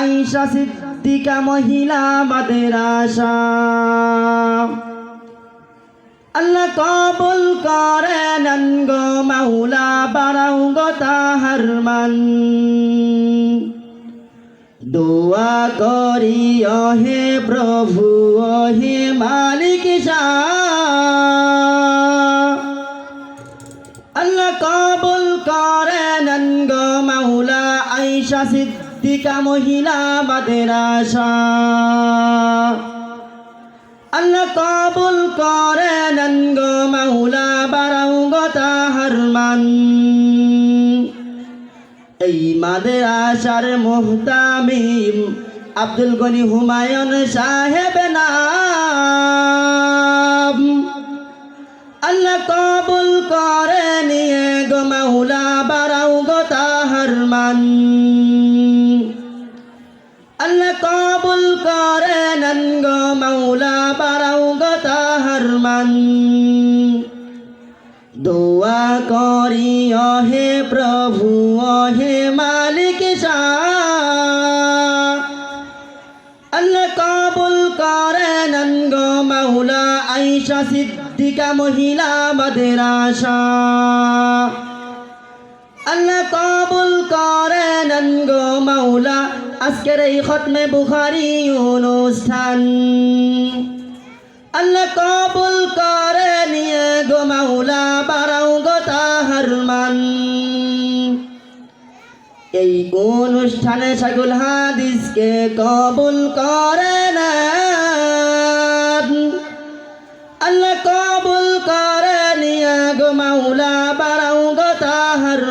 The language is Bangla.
আইসা সিদ্দিকা মহিলা বাদের আশা। আল্লাহ কবুল করেন গো মাওলা, বারাও গো তাহার মান। দোয়া করি হে প্রভু হে মালিক আল্লাহ কবুল করেন গো মাওলা, আইসা সিদ্দিকা মহিলা বাদের আশা। আল্লাহ কবুল করেন গো মাওলা বারাও গতা তাহার মান এই মাদের আশার মোহতামিম আব্দুল গনি হুমায়ুন সাহেব নাম। আল্লাহ কবুল করে নিয়ে গো মাওলা বারাও গো তাহার করে নন গো মাওলা বারাও গো তাহার মান। দোয়া করি হে প্রভু হে মালিক আল্লাহ কবুল করেন গো মাওলা আইসা সিদ্দিকা মহিলা বাদের আশা আল্লাহ কবুল করেন গো মাওলা আজকের এই খতমে বুখারি অনুষ্ঠান আল্লাহ কবুল করে নিয়ে গো মাওলা, বারাও গো তাহার এই অনুষ্ঠানে সাগুল হাদিসকে কবুল করে না? আল্লাহ কবুল করে নিয়ে গো মাওলা, বারাও গো তাহার